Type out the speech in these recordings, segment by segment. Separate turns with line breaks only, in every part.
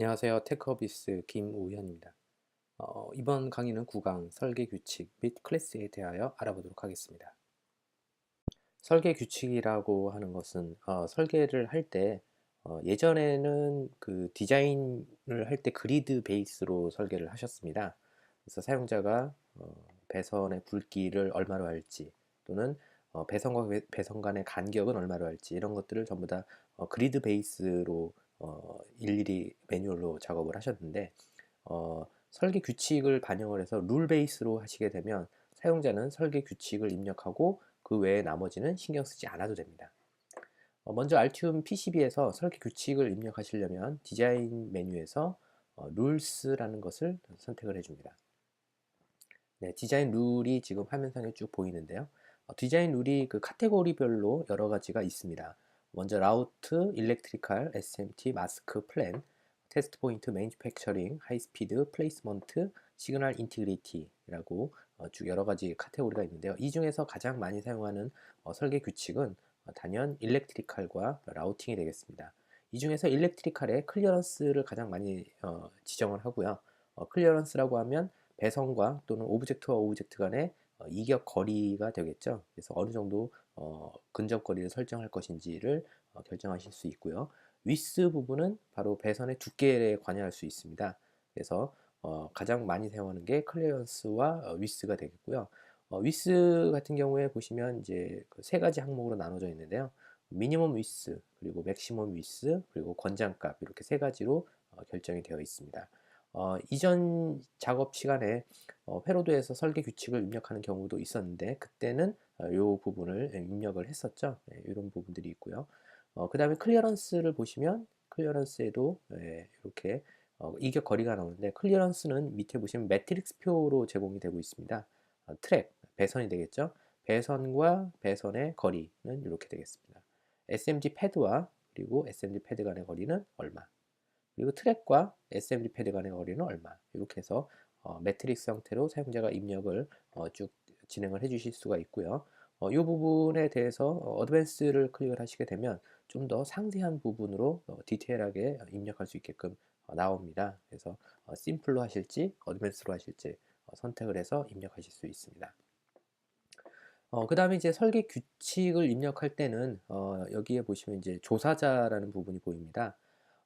안녕하세요. 테크어비스 김우현입니다. 어, 이번 강의는 구강, 설계 규칙 및 클래스에 대하여 알아보도록 하겠습니다. 설계 규칙이라고 하는 것은 어, 설계를 할때 어, 예전에는 그 디자인을 할 때 그리드 베이스로 설계를 하셨습니다. 그래서 사용자가 어, 배선의 굵기를 얼마로 할지 또는 어, 배선과 배선 간의 간격은 얼마로 할지 이런 것들을 전부 다 어, 그리드 베이스로 어, 일일이 매뉴얼로 작업을 하셨는데 어, 설계 규칙을 반영을 해서 룰 베이스로 하시게 되면 사용자는 설계 규칙을 입력하고 그 외에 나머지는 신경 쓰지 않아도 됩니다. 어, 먼저 알티움 PCB에서 설계 규칙을 입력하시려면 디자인 메뉴에서 어, 룰스라는 것을 선택을 해줍니다. 네, 디자인 룰이 지금 화면상에 쭉 보이는데요. 어, 디자인 룰이 그 카테고리별로 여러 가지가 있습니다. 먼저 라우트, 일렉트리칼, SMT, 마스크, 플랜, 테스트 포인트, 매니팩처링, 하이스피드, 플레이스먼트, 시그널 인티그리티라고 어, 쭉 여러 가지 카테고리가 있는데요. 이 중에서 가장 많이 사용하는 어, 설계 규칙은 어, 단연 일렉트리칼과 라우팅이 되겠습니다. 이 중에서 일렉트리칼의 클리어런스를 가장 많이 어, 지정을 하고요. 어, 클리어런스라고 하면 배선과 또는 오브젝트와 오브젝트 간의 어, 이격 거리가 되겠죠. 그래서 어느 정도 어, 근접 거리를 설정할 것인지를 어, 결정하실 수 있고요. 위스 부분은 바로 배선의 두께에 관여할 수 있습니다. 그래서 어, 가장 많이 사용하는 게 클리어런스와 어, 위스가 되겠고요. 어, 위스 같은 경우에 보시면 이제 그 세 가지 항목으로 나눠져 있는데요. 미니멈 위스, 그리고 맥시멈 위스, 그리고 권장값 이렇게 세 가지로 어, 결정이 되어 있습니다. 어, 이전 작업 시간에 어, 회로도에서 설계 규칙을 입력하는 경우도 있었는데 그때는 이 어, 부분을 입력을 했었죠. 네, 이런 부분들이 있고요. 어, 그 다음에 클리어런스를 보시면 클리어런스에도 예, 이렇게 어, 이격 거리가 나오는데 클리어런스는 밑에 보시면 매트릭스 표로 제공이 되고 있습니다. 어, 트랙, 배선이 되겠죠. 배선과 배선의 거리는 이렇게 되겠습니다. SMG 패드와 그리고 SMG 패드 간의 거리는 얼마 그리고 트랙과 SMG 패드 간의 거리는 얼마 이렇게 해서 어, 매트릭스 형태로 사용자가 입력을 어, 쭉 진행을 해 주실 수가 있고요. 어, 이 부분에 대해서 어, 어드밴스를 클릭을 하시게 되면 좀 더 상세한 부분으로 어, 디테일하게 입력할 수 있게끔 어, 나옵니다. 그래서 어, 심플로 하실지 어드밴스로 하실지 어, 선택을 해서 입력하실 수 있습니다. 어, 그 다음에 이제 설계 규칙을 입력할 때는 어, 여기에 보시면 이제 조사자라는 부분이 보입니다.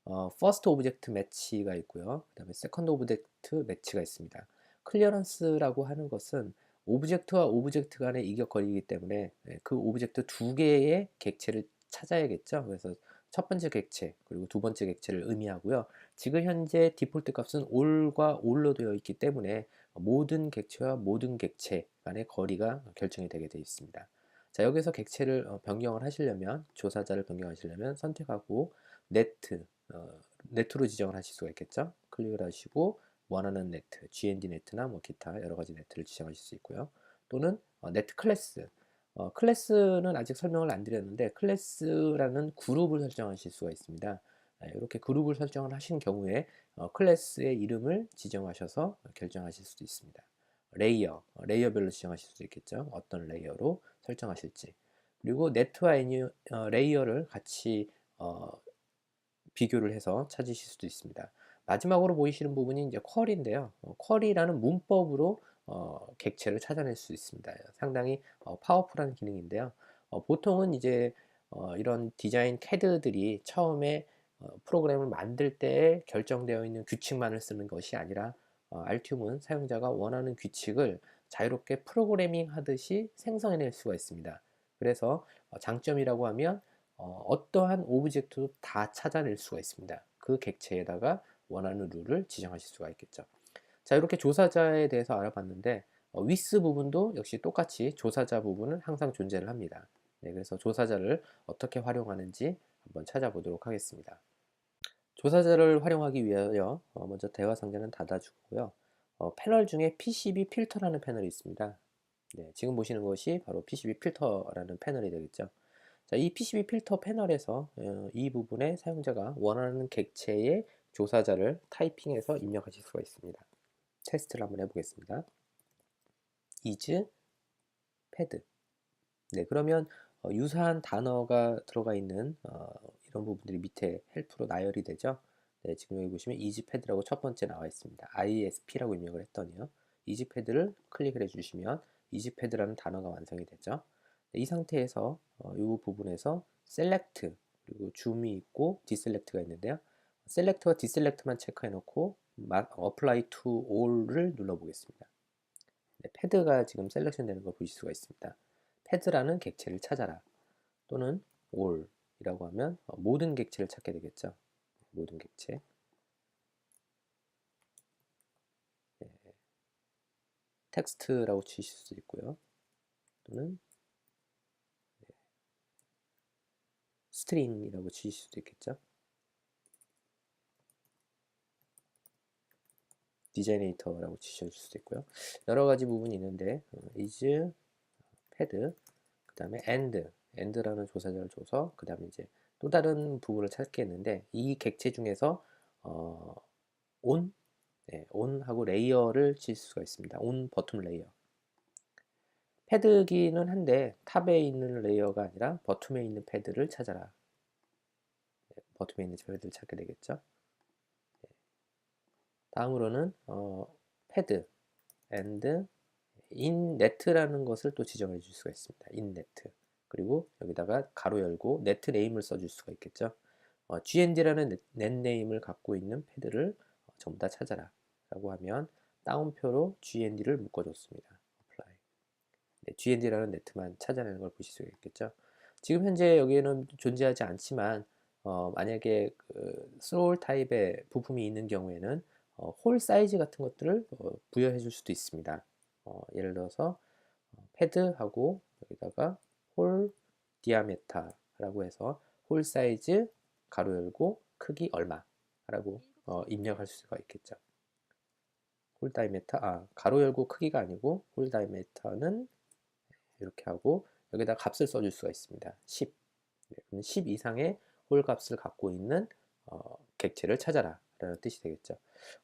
어, first object match가 있고요. 그 다음에 second object match가 있습니다. 클리어런스라고 하는 것은 오브젝트와 오브젝트 간의 이격거리이기 때문에 예, 그 오브젝트 두 개의 객체를 찾아야겠죠. 그래서 첫 번째 객체 그리고 두 번째 객체를 의미하고요. 지금 현재 디폴트 값은 all과 all로 되어 있기 때문에 모든 객체와 모든 객체 간의 거리가 결정이 되게 되어 있습니다. 자 여기서 객체를 어, 변경을 하시려면 조사자를 변경하시려면 선택하고 네트 어, 네트로 지정을 하실 수가 있겠죠. 클릭을 하시고 원하는 네트, GND 네트나 뭐 기타 여러 가지 네트를 지정하실 수 있고요. 또는 어, 네트 클래스. 어, 클래스는 아직 설명을 안 드렸는데 클래스라는 그룹을 설정하실 수가 있습니다. 네, 이렇게 그룹을 설정을 하신 경우에 어, 클래스의 이름을 지정하셔서 결정하실 수도 있습니다. 레이어, 어, 레이어별로 지정하실 수도 있겠죠. 어떤 레이어로 설정하실지. 그리고 네트와 애니, 어, 레이어를 같이 어, 비교를 해서 찾으실 수도 있습니다. 마지막으로 보이시는 부분이 이제 쿼리인데요. 어, 쿼리라는 문법으로 어, 객체를 찾아낼 수 있습니다. 상당히 어, 파워풀한 기능인데요. 어, 보통은 이제 어, 이런 디자인 캐드들이 처음에 어, 프로그램을 만들 때 결정되어 있는 규칙만을 쓰는 것이 아니라 알티움은 사용자가 원하는 규칙을 자유롭게 프로그래밍 하듯이 생성해낼 수가 있습니다. 그래서 장점이라고 하면 어떠한 오브젝트도 다 찾아낼 수가 있습니다. 그 객체에다가 원하는 룰을 지정하실 수가 있겠죠. 자 이렇게 조사자에 대해서 알아봤는데 어, 위스 부분도 역시 똑같이 조사자 부분은 항상 존재를 합니다. 네, 그래서 조사자를 어떻게 활용하는지 한번 찾아보도록 하겠습니다. 조사자를 활용하기 위하여 어, 먼저 대화 상자는 닫아주고요. 어, 패널 중에 PCB 필터라는 패널이 있습니다. 네, 지금 보시는 것이 바로 PCB 필터라는 패널이 되겠죠. 자, 이 PCB 필터 패널에서 어, 이 부분에 사용자가 원하는 객체의 조사자를 타이핑해서 입력하실 수가 있습니다. 테스트를 한번 해보겠습니다. is pad 네 그러면 어, 유사한 단어가 들어가 있는 어, 이런 부분들이 밑에 헬프로 나열이 되죠. 네, 지금 여기 보시면 이지패드라고 첫 번째 나와 있습니다. ISP라고 입력을 했더니요. 이지패드를 클릭을 해주시면 이지패드라는 단어가 완성이 되죠. 네, 이 상태에서 어, 이 부분에서 셀렉트 그리고 줌이 있고 디셀렉트가 있는데요. 셀렉트와 디셀렉트만 체크해 놓고 apply to all을 눌러 보겠습니다. 네, 패드가 지금 셀렉션 되는 걸 보실 수가 있습니다. 패드라는 객체를 찾아라 또는 all이라고 하면 어, 모든 객체를 찾게 되겠죠. 모든 객체 네. 텍스트라고 치실 수도 있고요. 또는 네. 스트링이라고 치실 수도 있겠죠. 디자이네이터라고 치실 수도 있고요. 여러 가지 부분이 있는데 어, is 패드 그 다음에 and and라는 조사자를 줘서 그 다음에 이제 또 다른 부분을 찾겠는데 이 객체 중에서 어, on 네, on하고 레이어를 칠 수가 있습니다. on 버튼 레이어 패드기는 한데 탑에 있는 레이어가 아니라 버튼에 있는 패드를 찾아라. 네, 버튼에 있는 패드를 찾게 되겠죠. 네. 다음으로는 어, 패드 and innet라는 것을 또 지정해 줄 수가 있습니다. innet 그리고 여기다가 가로 열고 네트 네임을 써줄 수가 있겠죠. 어, GND라는 넷 네임을 갖고 있는 패드를 어, 전부 다 찾아라 라고 하면 다운표로 GND를 묶어줬습니다. apply. 네, GND라는 네트만 찾아내는 걸 보실 수 있겠죠. 지금 현재 여기에는 존재하지 않지만 어, 만약에 그 스롤 타입의 부품이 있는 경우에는 어, 홀 사이즈 같은 것들을 어, 부여해 줄 수도 있습니다. 어, 예를 들어서 어, 패드하고 여기다가 홀 디아메타라고 해서 홀 사이즈 가로 열고 크기 얼마라고 어, 입력할 수가 있겠죠. 홀 다이메타 아 가로 열고 크기가 아니고 홀 다이메타는 이렇게 하고 여기다 값을 써줄 수가 있습니다. 10 네, 10 이상의 홀 값을 갖고 있는 어, 객체를 찾아라 라는 뜻이 되겠죠.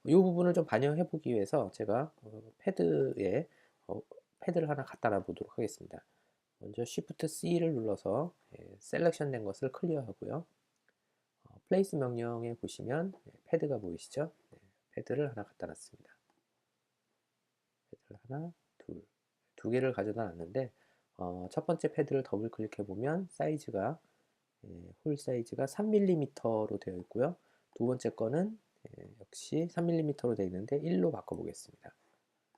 이 부분을 좀 반영해 보기 위해서 제가 어, 패드에 어, 패드를 하나 갖다 놔 보도록 하겠습니다. 먼저 Shift C를 눌러서 예, 셀렉션 된 것을 클리어 하고요. 어, 플레이스 명령에 보시면 예, 패드가 보이시죠? 네, 패드를 하나 갖다 놨습니다. 패드를 하나, 둘, 두 개를 가져다 놨는데 어, 첫 번째 패드를 더블 클릭해 보면 사이즈가 예, 홀 사이즈가 3mm로 되어 있고요. 두 번째 거는 예, 역시 3mm로 되어 있는데 1로 바꿔보겠습니다.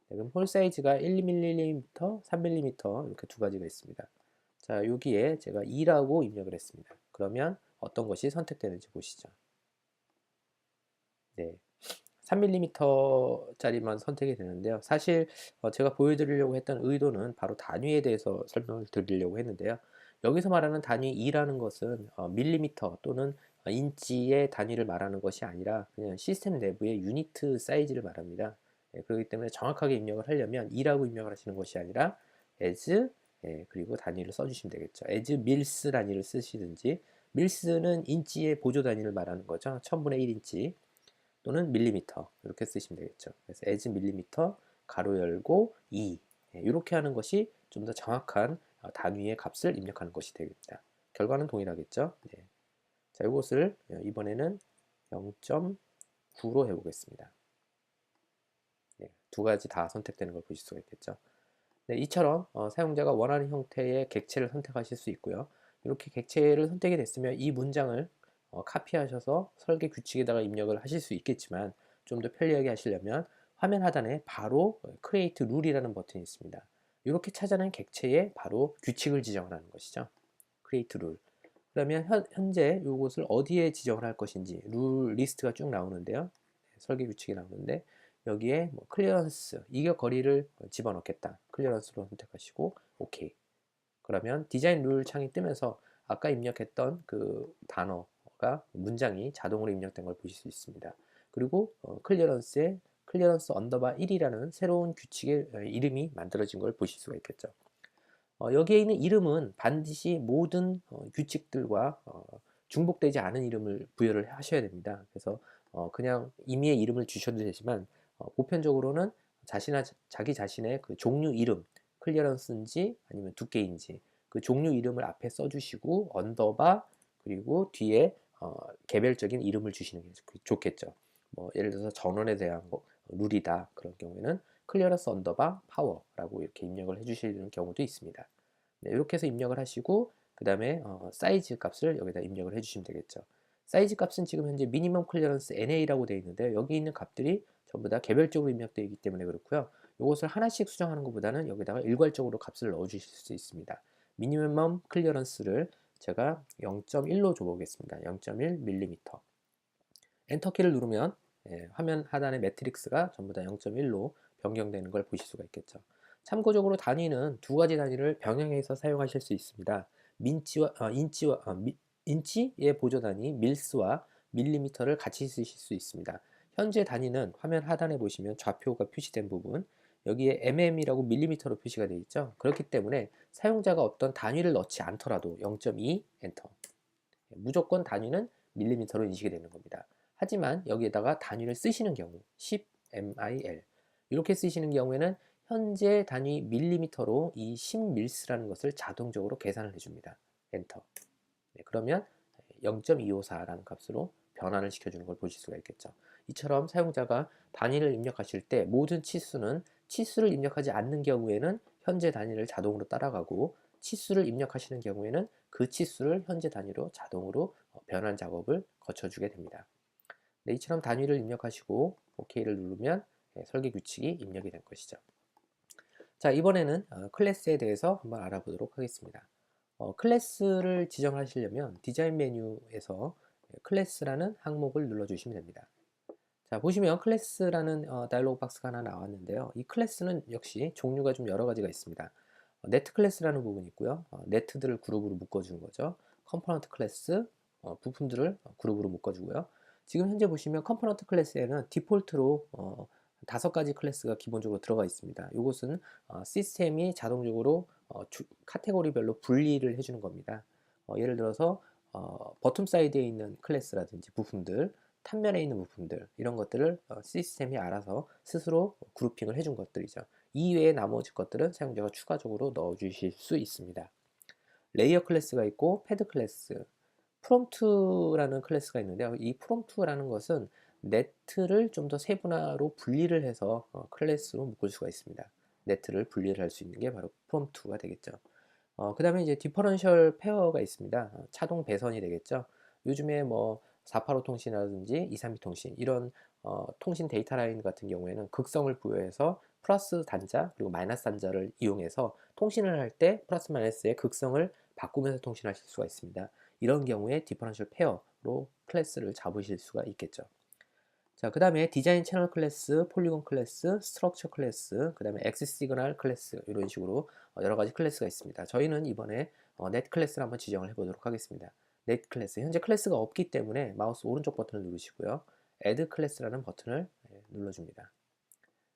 네, 그럼 홀 사이즈가 1mm, 3mm 이렇게 두 가지가 있습니다. 자, 여기에 제가 2라고 입력을 했습니다. 그러면 어떤 것이 선택되는지 보시죠. 네. 3mm짜리만 선택이 되는데요. 사실 어, 제가 보여드리려고 했던 의도는 바로 단위에 대해서 설명을 드리려고 했는데요. 여기서 말하는 단위 2라는 것은 어, 밀리미터 또는 인치의 단위를 말하는 것이 아니라 그냥 시스템 내부의 유니트 사이즈를 말합니다. 예, 그렇기 때문에 정확하게 입력을 하려면 2라고 입력을 하시는 것이 아니라 as 예, 그리고 단위를 써주시면 되겠죠. as 밀스 단위를 쓰시든지 밀스는 인치의 보조 단위를 말하는 거죠. 1000분의 1인치 또는 밀리미터 이렇게 쓰시면 되겠죠. 그래서 as 밀리미터 가로 열고 2 예, 이렇게 하는 것이 좀 더 정확한 어, 단위의 값을 입력하는 것이 되겠다. 결과는 동일하겠죠. 네. 자, 이것을 어, 이번에는 0.9로 해보겠습니다. 두 가지 다 선택되는 걸 보실 수가 있겠죠. 네, 이처럼 어, 사용자가 원하는 형태의 객체를 선택하실 수 있고요. 이렇게 객체를 선택이 됐으면 이 문장을 어, 카피하셔서 설계 규칙에다가 입력을 하실 수 있겠지만 좀 더 편리하게 하시려면 화면 하단에 바로 Create Rule이라는 버튼이 있습니다. 이렇게 찾아낸 객체에 바로 규칙을 지정을 하는 것이죠. Create Rule. 그러면 현, 재 이것을 어디에 지정을 할 것인지 룰 리스트가 쭉 나오는데요. 네, 설계 규칙이 나오는데 여기에 뭐 클리어런스, 이격 거리를 집어넣겠다. 클리어런스로 선택하시고 오케이. 그러면 디자인 룰 창이 뜨면서 아까 입력했던 그 단어가 문장이 자동으로 입력된 걸 보실 수 있습니다. 그리고 어, 클리어런스에 클리어런스 언더바 1이라는 새로운 규칙의 어, 이름이 만들어진 걸 보실 수가 있겠죠. 어, 여기에 있는 이름은 반드시 모든 어, 규칙들과 어, 중복되지 않은 이름을 부여를 하셔야 됩니다. 그래서 어, 그냥 임의의 이름을 주셔도 되지만 어, 보편적으로는 자신의 자기 자신의 그 종류 이름 클리어런스인지 아니면 두께인지 그 종류 이름을 앞에 써주시고 언더바 그리고 뒤에 어, 개별적인 이름을 주시는 게 좋겠죠. 뭐 예를 들어서 전원에 대한 거, 룰이다 그런 경우에는 클리어런스 언더바 파워라고 이렇게 입력을 해주시는 경우도 있습니다. 네, 이렇게 해서 입력을 하시고 그 다음에 어, 사이즈 값을 여기다 입력을 해주시면 되겠죠. 사이즈 값은 지금 현재 미니멈 클리어런스 NA라고 되어 있는데 여기 있는 값들이 전부 다 개별적으로 입력되어 있기 때문에 그렇고요. 이것을 하나씩 수정하는 것보다는 여기다가 일괄적으로 값을 넣어 주실 수 있습니다. 미니멈 클리어런스를 제가 0.1로 줘보겠습니다. 0.1mm 엔터키를 누르면 예, 화면 하단의 매트릭스가 전부 다 0.1로 변경되는 걸 보실 수가 있겠죠. 참고적으로 단위는 두 가지 단위를 병행해서 사용하실 수 있습니다. 민치와 어, 인치와 어, 미, 인치의 보조 단위 밀스와 밀리미터를 같이 쓰실 수 있습니다. 현재 단위는 화면 하단에 보시면 좌표가 표시된 부분 여기에 mm이라고 밀리미터로 표시가 되어 있죠. 그렇기 때문에 사용자가 어떤 단위를 넣지 않더라도 0.2 엔터 무조건 단위는 밀리미터로 인식이 되는 겁니다. 하지만 여기에다가 단위를 쓰시는 경우 10 mil 이렇게 쓰시는 경우에는 현재 단위 밀리미터로 이 10밀스라는 것을 자동적으로 계산을 해줍니다. 엔터. 네, 그러면 0.254라는 값으로 변환을 시켜주는 걸 보실 수가 있겠죠. 이처럼 사용자가 단위를 입력하실 때 모든 치수는 치수를 입력하지 않는 경우에는 현재 단위를 자동으로 따라가고 치수를 입력하시는 경우에는 그 치수를 현재 단위로 자동으로 어, 변환 작업을 거쳐주게 됩니다. 네, 이처럼 단위를 입력하시고 OK를 누르면 네, 설계 규칙이 입력이 된 것이죠. 자 이번에는 어, 클래스에 대해서 한번 알아보도록 하겠습니다. 어, 클래스를 지정하시려면 디자인 메뉴에서 네, 클래스라는 항목을 눌러주시면 됩니다. 자 보시면 클래스라는 어, 다이로그 박스가 하나 나왔는데요. 이 클래스는 역시 종류가 좀 여러 가지가 있습니다. 어, 네트 클래스라는 부분이 있고요. 어, 네트들을 그룹으로 묶어주는 거죠. 컴포넌트 클래스 어, 부품들을 그룹으로 묶어주고요. 지금 현재 보시면 컴포넌트 클래스에는 디폴트로 어, 다섯 가지 클래스가 기본적으로 들어가 있습니다. 이것은 어, 시스템이 자동적으로 어, 주, 카테고리별로 분리를 해주는 겁니다. 어, 예를 들어서 어, 버튼 사이드에 있는 클래스라든지 부품들 탄면에 있는 부품들 이런 것들을 어, 시스템이 알아서 스스로 그룹핑을 해준 것들이죠. 이외에 나머지 것들은 사용자가 추가적으로 넣어 주실 수 있습니다. 레이어 클래스가 있고 패드 클래스, 프롬프트라는 클래스가 있는데요. 이 프롬프트라는 것은 네트를 좀 더 세분화로 분리를 해서 어, 클래스로 묶을 수가 있습니다. 네트를 분리를 할 수 있는 게 바로 프롬프트가 되겠죠. 어, 그 다음에 이제 디퍼런셜 페어가 있습니다. 어, 차동 배선이 되겠죠. 요즘에 뭐 485 통신이라든지 232 통신 이런 어, 통신 데이터 라인 같은 경우에는 극성을 부여해서 플러스 단자 그리고 마이너스 단자를 이용해서 통신을 할 때 플러스 마이너스의 극성을 바꾸면서 통신하실 수가 있습니다. 이런 경우에 디퍼런셜 페어로 클래스를 잡으실 수가 있겠죠. 자, 그 다음에 디자인 채널 클래스, 폴리곤 클래스, 스트럭처 클래스, 그 다음에 엑스 시그널 클래스 이런 식으로 어, 여러 가지 클래스가 있습니다. 저희는 이번에 넷 어, 클래스를 한번 지정을 해보도록 하겠습니다. 넷 클래스 현재 클래스가 없기 때문에 마우스 오른쪽 버튼을 누르시고요. add 클래스라는 버튼을 예, 눌러줍니다.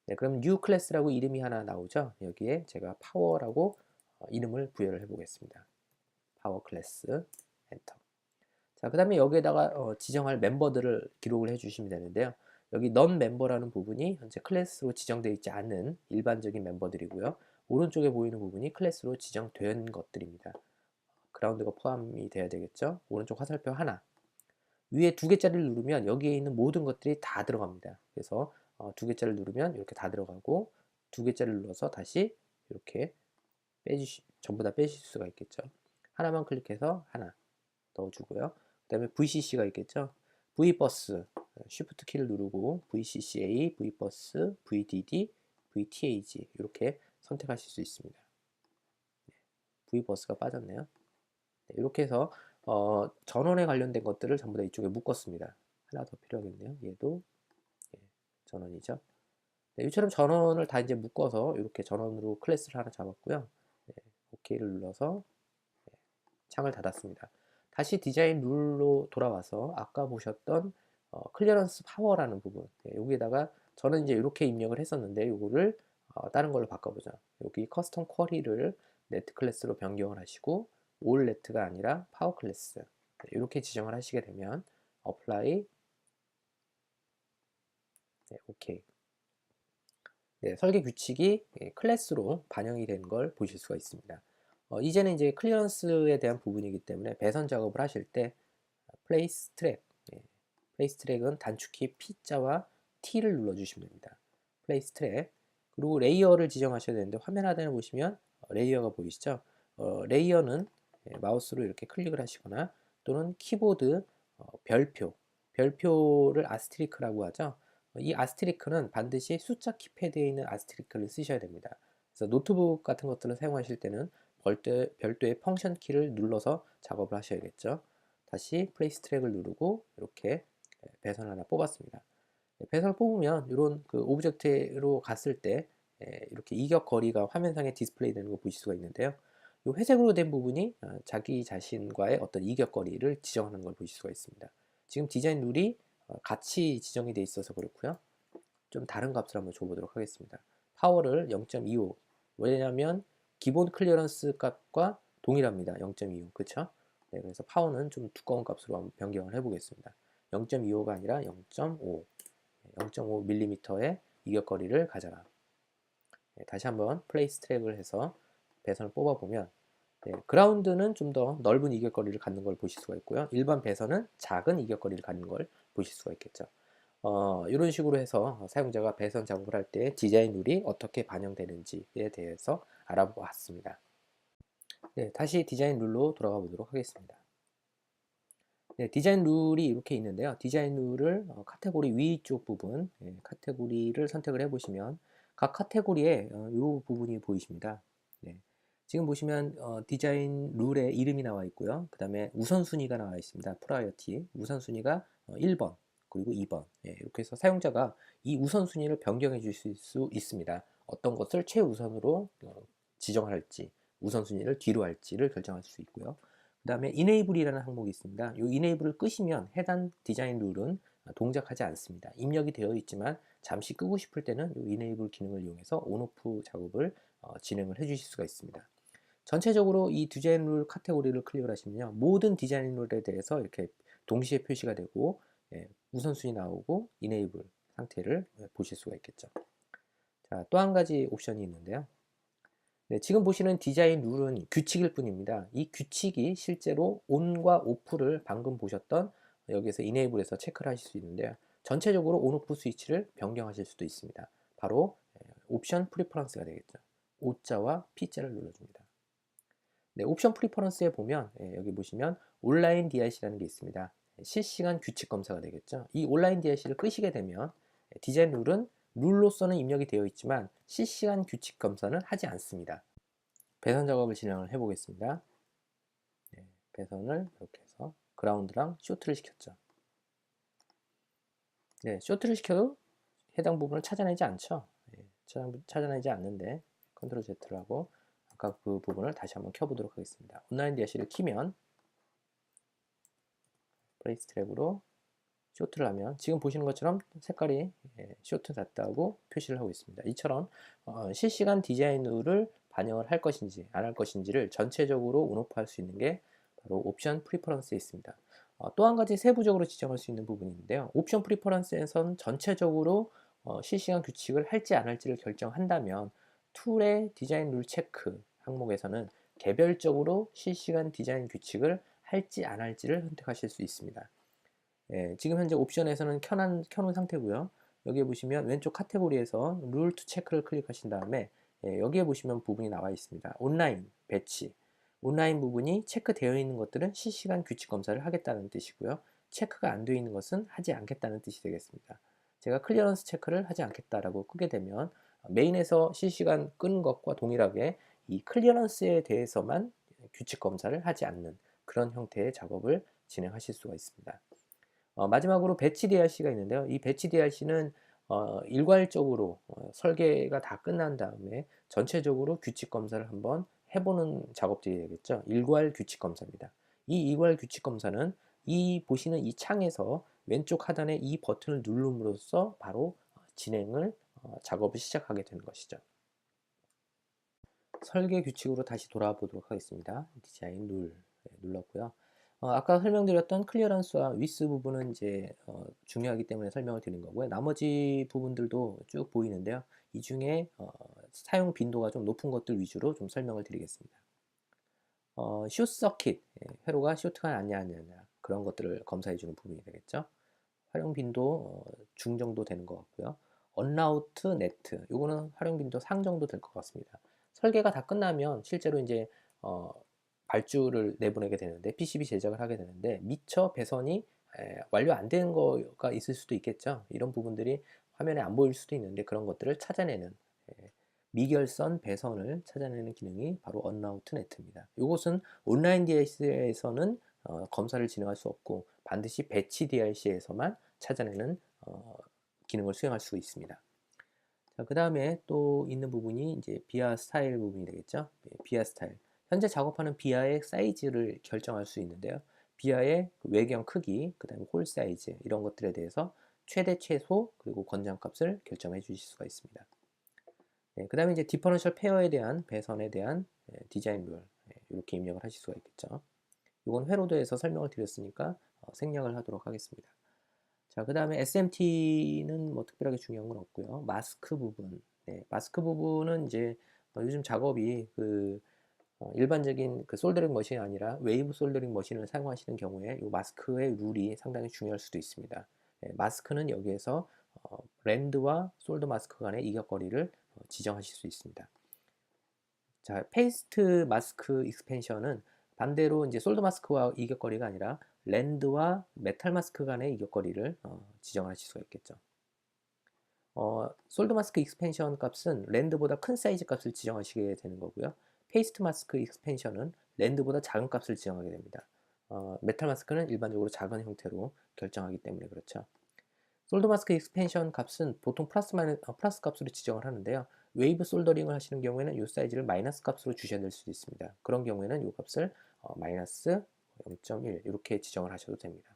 네, 그럼 new 클래스라고 이름이 하나 나오죠. 여기에 제가 파워라고 어, 이름을 부여를 해보겠습니다. 파워 클래스 엔터. 자, 그 다음에 여기에다가 어, 지정할 멤버들을 기록을 해주시면 되는데요. 여기 넌 멤버라는 부분이 현재 클래스로 지정되어 있지 않은 일반적인 멤버들이고요. 오른쪽에 보이는 부분이 클래스로 지정된 것들입니다. 그라운드가 포함이 돼야 되겠죠. 오른쪽 화살표 하나. 위에 두 개짜리를 누르면 여기에 있는 모든 것들이 다 들어갑니다. 그래서 어, 두 개짜리를 누르면 이렇게 다 들어가고 두 개짜리를 눌러서 다시 이렇게 빼주시 전부 다 빼실 수가 있겠죠. 하나만 클릭해서 하나 넣어주고요. 그 다음에 VCC가 있겠죠. V버스 Shift 키를 누르고 VCCA, V버스, VDD, VTAG 이렇게 선택하실 수 있습니다. V버스가 빠졌네요. 네, 이렇게 해서 어, 전원에 관련된 것들을 전부 다 이쪽에 묶었습니다. 하나 더 필요하겠네요. 얘도 예, 전원이죠. 네, 이처럼 전원을 다 이제 묶어서 이렇게 전원으로 클래스를 하나 잡았고요. 네, OK를 눌러서 네, 창을 닫았습니다. 다시 디자인 룰로 돌아와서 아까 보셨던 어, 클리어런스 파워라는 부분 네, 여기에다가 저는 이제 이렇게 입력을 했었는데 이거를 어, 다른 걸로 바꿔보자. 여기 커스텀 쿼리를 네트 클래스로 변경을 하시고 올 네트가 아니라 파워 클래스 이렇게 지정을 하시게 되면 apply 네, 오케이 네, 설계 규칙이 예, 클래스로 반영이 된 걸 보실 수가 있습니다. 어, 이제는 이제 클리어런스에 대한 부분이기 때문에 배선 작업을 하실 때 플레이스 트랙. 예, 플레이스 트랙은 단축키 P자와 T를 눌러주시면 됩니다. 플레이스 트랙. 그리고 레이어를 지정하셔야 되는데 화면 하단에 보시면 어, 레이어가 보이시죠? 어, 레이어는 예, 마우스로 이렇게 클릭을 하시거나 또는 키보드 어, 별표, 별표를 아스트리크라고 하죠. 어, 이 아스트리크는 반드시 숫자 키패드에 있는 아스트리크를 쓰셔야 됩니다. 그래서 노트북 같은 것들을 사용하실 때는 별도, 별도의 펑션 키를 눌러서 작업을 하셔야겠죠. 다시 플레이스 트랙을 누르고 이렇게 예, 배선 하나 뽑았습니다. 예, 배선을 뽑으면 이런 그 오브젝트로 갔을 때 예, 이렇게 이격 거리가 화면상에 디스플레이 되는 거 보실 수가 있는데요. 이 회색으로 된 부분이 어, 자기 자신과의 어떤 이격 거리를 지정하는 걸 보실 수가 있습니다. 지금 디자인 룰이 어, 같이 지정이 되어 있어서 그렇고요. 좀 다른 값을 한번 줘보도록 하겠습니다. 파워를 0.25 왜냐하면 기본 클리어런스 값과 동일합니다. 0.25 그쵸? 네, 그래서 파워는 좀 두꺼운 값으로 한번 변경을 해보겠습니다. 0.25가 아니라 0.5 0.5mm의 이격거리를 가져라. 네, 다시 한번 플레이스 트랙을 해서 배선을 뽑아보면 네, 그라운드는 좀 더 넓은 이격거리를 갖는 걸 보실 수가 있고요. 일반 배선은 작은 이격거리를 갖는 걸 보실 수가 있겠죠. 어, 이런 식으로 해서 사용자가 배선 작업을 할 때 디자인 룰이 어떻게 반영되는지에 대해서 알아보았습니다. 네, 다시 디자인 룰로 돌아가 보도록 하겠습니다. 네, 디자인 룰이 이렇게 있는데요. 디자인 룰을 어, 카테고리 위쪽 부분, 네, 카테고리를 선택을 해보시면 각 카테고리에 어, 이 부분이 보이십니다. 네, 지금 보시면 어, 디자인 룰의 이름이 나와 있고요. 그 다음에 우선순위가 나와 있습니다. 프라이어티 우선순위가 어, 1번 그리고 2번 예, 이렇게 해서 사용자가 이 우선순위를 변경해 주실 수 있습니다. 어떤 것을 최우선으로 어, 지정할지 우선순위를 뒤로 할지를 결정할 수 있고요. 그 다음에 enable이라는 항목이 있습니다. 이 enable을 끄시면 해당 디자인 룰은 동작하지 않습니다. 입력이 되어 있지만 잠시 끄고 싶을 때는 이 enable 기능을 이용해서 온오프 작업을 어, 진행을 해 주실 수가 있습니다. 전체적으로 이 디자인 룰 카테고리를 클릭을 하시면요. 모든 디자인 룰에 대해서 이렇게 동시에 표시가 되고 예, 우선순위 나오고 enable 상태를 보실 수가 있겠죠. 자, 또 한 가지 옵션이 있는데요. 네, 지금 보시는 디자인 룰은 규칙일 뿐입니다. 이 규칙이 실제로 ON과 OFF를 방금 보셨던 여기에서 enable에서 체크를 하실 수 있는데요. 전체적으로 ON, OFF 스위치를 변경하실 수도 있습니다. 바로 옵션 프리퍼런스가 되겠죠. O자와 P자를 눌러줍니다. 네, 옵션 프리퍼런스에 보면 예, 여기 보시면 온라인 DRC라는 게 있습니다. 실시간 규칙 검사가 되겠죠. 이 온라인 DRC를 끄시게 되면 디자인 룰은 룰로서는 입력이 되어 있지만 실시간 규칙 검사는 하지 않습니다. 배선 작업을 진행을 해 보겠습니다. 네, 배선을 이렇게 해서 그라운드랑 쇼트를 시켰죠. 네, 쇼트를 시켜도 해당 부분을 찾아내지 않죠. 네, 찾아내지 않는데 컨트롤 Z를 하고 아까 그 부분을 다시 한번 켜보도록 하겠습니다. 온라인 DRC를 키면 플레이스 트랙으로 쇼트를 하면 지금 보시는 것처럼 색깔이 예, 쇼트 닿다고 표시를 하고 있습니다. 이처럼 어, 실시간 디자인을 반영을 할 것인지 안 할 것인지를 전체적으로 온오프 할 수 있는 게 바로 옵션 프리퍼런스에 있습니다. 어, 또한 가지 세부적으로 지정할 수 있는 부분이 있는데요. 옵션 프리퍼런스에선 전체적으로 어, 실시간 규칙을 할지 안 할지를 결정한다면 툴의 디자인 룰 체크 항목에서는 개별적으로 실시간 디자인 규칙을 할지 안 할지를 선택하실 수 있습니다. 예, 지금 현재 옵션에서는 켜난, 켜놓은 상태고요. 여기에 보시면 왼쪽 카테고리에서 룰 투 체크를 클릭하신 다음에 예, 여기에 보시면 부분이 나와 있습니다. 온라인, 배치. 온라인 부분이 체크되어 있는 것들은 실시간 규칙 검사를 하겠다는 뜻이고요. 체크가 안 되어 있는 것은 하지 않겠다는 뜻이 되겠습니다. 제가 클리어런스 체크를 하지 않겠다라고 끄게 되면 메인에서 실시간 끄는 것과 동일하게 이 클리어런스에 대해서만 규칙 검사를 하지 않는 그런 형태의 작업을 진행하실 수가 있습니다. 어, 마지막으로 배치 DRC가 있는데요. 이 배치 DRC는 어, 일괄적으로 어, 설계가 다 끝난 다음에 전체적으로 규칙 검사를 한번 해보는 작업들이 되겠죠. 일괄 규칙 검사입니다. 이 일괄 규칙 검사는 이 보시는 이 창에서 왼쪽 하단에 이 버튼을 누름으로써 바로 진행을 어, 작업을 시작하게 되는 것이죠. 설계 규칙으로 다시 돌아보도록 하겠습니다. 디자인 룰 네, 눌렀고요. 어, 아까 설명드렸던 클리어런스와 위스 부분은 이제 어, 중요하기 때문에 설명을 드린 거고요. 나머지 부분들도 쭉 보이는데요. 이 중에 어, 사용 빈도가 좀 높은 것들 위주로 좀 설명을 드리겠습니다. 어, 숏 서킷, 예, 회로가 쇼트가 아니냐 아니냐 그런 것들을 검사해 주는 부분이 되겠죠. 활용 빈도 어, 중 정도 되는 것 같고요. 언라우트 네트 요거는 활용 빈도 상 정도 될 것 같습니다. 설계가 다 끝나면 실제로 이제 어, 발주를 내보내게 되는데 PCB 제작을 하게 되는데 미처 배선이 에, 완료 안 된 거가 있을 수도 있겠죠. 이런 부분들이 화면에 안 보일 수도 있는데 그런 것들을 찾아내는 에, 미결선 배선을 찾아내는 기능이 바로 언라우트 네트입니다. 이것은 온라인 DLC에서는 어, 검사를 진행할 수 없고 반드시 배치 DLC에서만 찾아내는 어, 기능을 수행할 수 있습니다. 자, 그 다음에 또 있는 부분이 이제 비아 스타일 부분이 되겠죠. 예, 비아 스타일. 현재 작업하는 비아의 사이즈를 결정할 수 있는데요. 비아의 그 외경 크기, 그 다음에 홀 사이즈 이런 것들에 대해서 최대 최소 그리고 권장값을 결정해 주실 수가 있습니다. 네, 그 다음에 이제 디퍼런셜 페어에 대한 배선에 대한 예, 디자인 룰 예, 이렇게 입력을 하실 수가 있겠죠. 이건 회로도에서 설명을 드렸으니까 어, 생략을 하도록 하겠습니다. 자, 그 다음에 SMT는 뭐 특별하게 중요한 건 없고요. 마스크 부분. 네, 마스크 부분은 이제 어, 요즘 작업이 그 어, 일반적인 그 솔더링 머신이 아니라 웨이브 솔더링 머신을 사용하시는 경우에 이 마스크의 룰이 상당히 중요할 수도 있습니다. 네, 마스크는 여기에서 어, 랜드와 솔더 마스크 간의 이격거리를 어, 지정하실 수 있습니다. 자, 페이스트 마스크 익스펜션은 반대로 이제 솔더 마스크와 이격거리가 아니라 랜드와 메탈 마스크 간의 이격거리를 어, 지정하실 수가 있겠죠. 어, 솔더 마스크 익스펜션 값은 랜드보다 큰 사이즈 값을 지정하시게 되는 거고요. 페이스트 마스크 익스펜션은 랜드보다 작은 값을 지정하게 됩니다. 어, 메탈 마스크는 일반적으로 작은 형태로 결정하기 때문에 그렇죠. 솔더 마스크 익스펜션 값은 보통 플러스, 마이너, 어, 플러스 값으로 지정을 하는데요. 웨이브 솔더링을 하시는 경우에는 이 사이즈를 마이너스 값으로 주셔야 될 수도 있습니다. 그런 경우에는 이 값을 어, 마이너스 0.1 이렇게 지정을 하셔도 됩니다.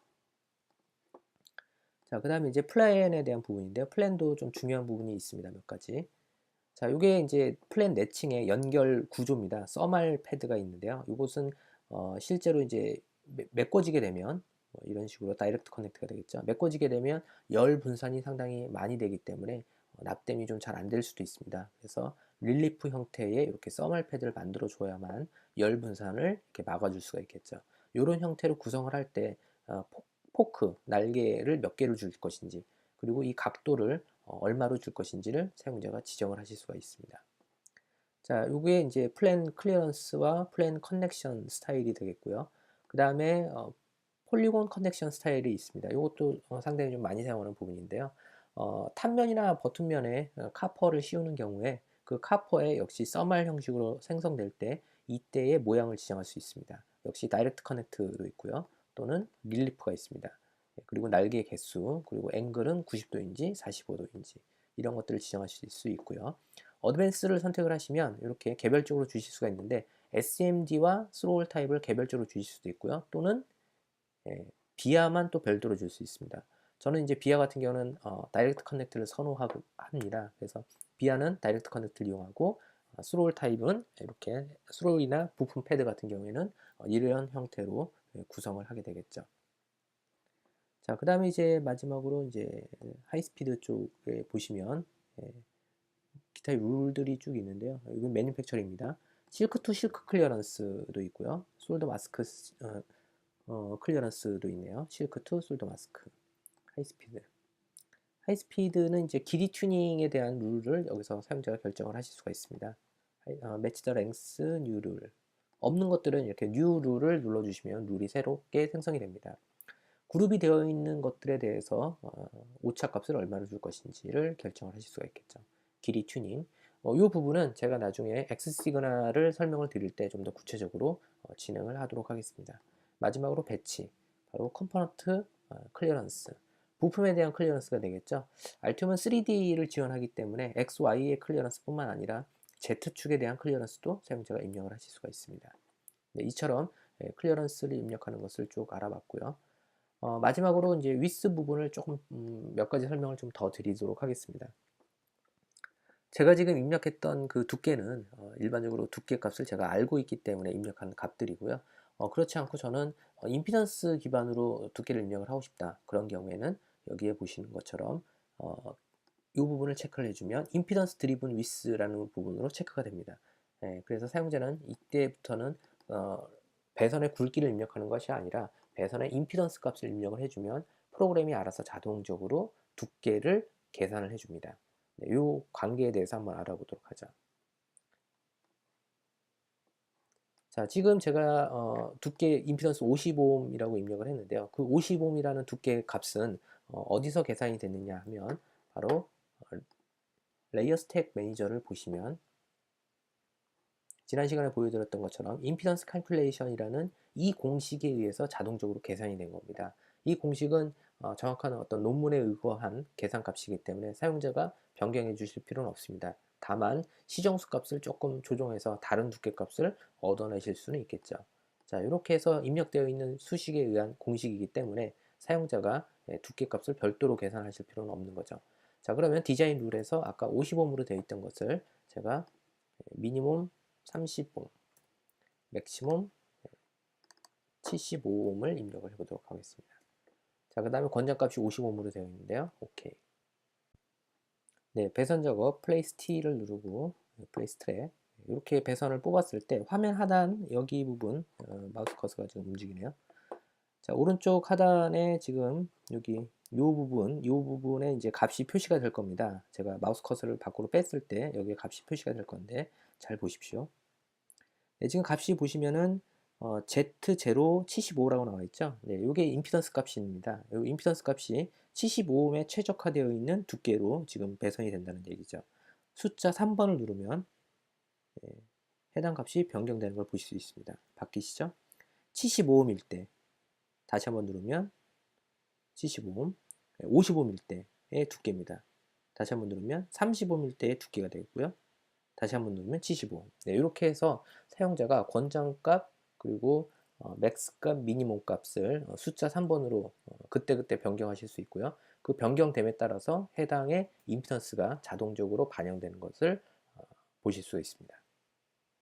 자, 그 다음에 이제 플랜에 대한 부분인데요. 플랜도 좀 중요한 부분이 있습니다. 몇 가지. 자, 이게 이제 플랜 내칭의 연결 구조입니다. 써말 패드가 있는데요. 이것은 어, 실제로 이제 메꿔지게 되면 뭐 이런 식으로 다이렉트 커넥트가 되겠죠. 메꿔지게 되면 열 분산이 상당히 많이 되기 때문에 어, 납땜이 좀 잘 안 될 수도 있습니다. 그래서 릴리프 형태의 이렇게 써말 패드를 만들어 줘야만 열 분산을 이렇게 막아줄 수가 있겠죠. 이런 형태로 구성을 할때 어, 포크, 날개를 몇 개를 줄 것인지 그리고 이 각도를 어, 얼마로 줄 것인지를 사용자가 지정을 하실 수가 있습니다. 자, 요게 이제 플랜 클리어런스와 플랜 커넥션 스타일이 되겠고요. 그 다음에 어, 폴리곤 커넥션 스타일이 있습니다. 이것도 어, 상당히 좀 많이 사용하는 부분인데요. 어, 탑면이나 버튼면에 어, 카퍼를 씌우는 경우에 그 카퍼에 역시 써말 형식으로 생성될 때 이때의 모양을 지정할 수 있습니다. 역시 다이렉트 커넥트도 있고요. 또는 릴리프가 있습니다. 예, 그리고 날개 개수, 그리고 앵글은 90도인지 45도인지 이런 것들을 지정하실 수 있고요. 어드밴스를 선택을 하시면 이렇게 개별적으로 주실 수가 있는데 SMD와 스로울 타입을 개별적으로 주실 수도 있고요. 또는 예, 비아만 또 별도로 줄 수 있습니다. 저는 이제 비아 같은 경우는 어, 다이렉트 커넥트를 선호하고 합니다. 그래서 비아는 다이렉트 커넥트를 이용하고 어, 스로울 타입은 이렇게 스로울이나 부품 패드 같은 경우에는 어, 이런 형태로 예, 구성을 하게 되겠죠. 자, 그 다음에 이제 마지막으로 이제 하이스피드 쪽에 보시면 예, 기타 룰들이 쭉 있는데요. 이건 매니팩처링입니다. 실크 투 실크 클리어런스도 있고요. 솔더 마스크 어, 어, 클리어런스도 있네요. 실크 투 솔더 마스크 하이스피드 하이스피드는 이제 길이 튜닝에 대한 룰을 여기서 사용자가 결정을 하실 수가 있습니다. 어, 매치 더 랭스 뉴 룰. 없는 것들은 이렇게 new 룰을 눌러주시면 룰이 새롭게 생성이 됩니다. 그룹이 되어 있는 것들에 대해서 어, 오차값을 얼마나 줄 것인지를 결정을 하실 수가 있겠죠. 길이 튜닝. 어, 이 부분은 제가 나중에 X 시그널을 설명을 드릴 때 좀 더 구체적으로 어, 진행을 하도록 하겠습니다. 마지막으로 배치. 바로 컴포넌트 어, 클리어런스. 부품에 대한 클리어런스가 되겠죠. 알티움은 3D를 지원하기 때문에 X, Y의 클리어런스뿐만 아니라 Z축에 대한 클리어런스도 사용자가 입력을 하실 수가 있습니다. 네, 이처럼 예, 클리어런스를 입력하는 것을 쭉 알아봤고요. 어, 마지막으로 이제 위스 부분을 조금 음, 몇 가지 설명을 좀 더 드리도록 하겠습니다. 제가 지금 입력했던 그 두께는 어, 일반적으로 두께 값을 제가 알고 있기 때문에 입력한 값들이고요. 어, 그렇지 않고 저는 어, 임피던스 기반으로 두께를 입력을 하고 싶다. 그런 경우에는 여기에 보시는 것처럼 어, 이 부분을 체크를 해주면 임피던스 드리븐 위스라는 부분으로 체크가 됩니다. 예, 그래서 사용자는 이때부터는 어, 배선의 굵기를 입력하는 것이 아니라 배선의 임피던스 값을 입력을 해주면 프로그램이 알아서 자동적으로 두께를 계산을 해줍니다. 네, 이 관계에 대해서 한번 알아보도록 하죠. 자, 지금 제가 어, 두께 임피던스 50옴이라고 입력을 했는데요. 그 50옴이라는 두께 값은 어, 디서 계산이 됐느냐 하면 바로 어, 레이어 스택 매니저를 보시면 지난 시간에 보여드렸던 것처럼 임피던스 칼큘레이션이라는 이 공식에 의해서 자동적으로 계산이 된 겁니다. 이 공식은 어, 정확한 어떤 논문에 의거한 계산값이기 때문에 사용자가 변경해 주실 필요는 없습니다. 다만 시정수 값을 조금 조정해서 다른 두께 값을 얻어내실 수는 있겠죠. 자, 이렇게 해서 입력되어 있는 수식에 의한 공식이기 때문에 사용자가 예, 두께 값을 별도로 계산하실 필요는 없는 거죠. 자, 그러면 디자인 룰에서 아까 50옴으로 되어 있던 것을 제가 미니멈 30옴, 맥시멈 75옴을 입력을 해보도록 하겠습니다. 자, 그 다음에 권장값이 50옴으로 되어 있는데요. 오케이. 네, 배선 작업 플레이스 T를 누르고 플레이스 트랙 이렇게 배선을 뽑았을 때 화면 하단 여기 부분 어, 마우스 커서가 지금 움직이네요. 자, 오른쪽 하단에 지금 여기 이 부분, 이 부분에 이제 값이 표시가 될 겁니다. 제가 마우스 커서를 밖으로 뺐을 때 여기에 값이 표시가 될 건데 잘 보십시오. 네, 지금 값이 보시면은 어, Z075라고 나와 있죠. 네, 이게 임피던스 값입니다. 이 임피던스 값이 75옴에 최적화되어 있는 두께로 지금 배선이 된다는 얘기죠. 숫자 3번을 누르면 네, 해당 값이 변경되는 걸 보실 수 있습니다. 바뀌시죠? 75옴일 때 다시 한번 누르면 75옴, 55옴일 때의 두께입니다. 다시 한번 누르면 35옴일 때의 두께가 되고요. 다시 한번 누르면 75옴. 네, 이렇게 해서 사용자가 권장값 그리고 어, 맥스값, 미니멈 값을 어, 숫자 3번으로 어, 그때그때 변경하실 수 있고요. 그 변경됨에 따라서 해당의 임피던스가 자동적으로 반영되는 것을 어, 보실 수 있습니다.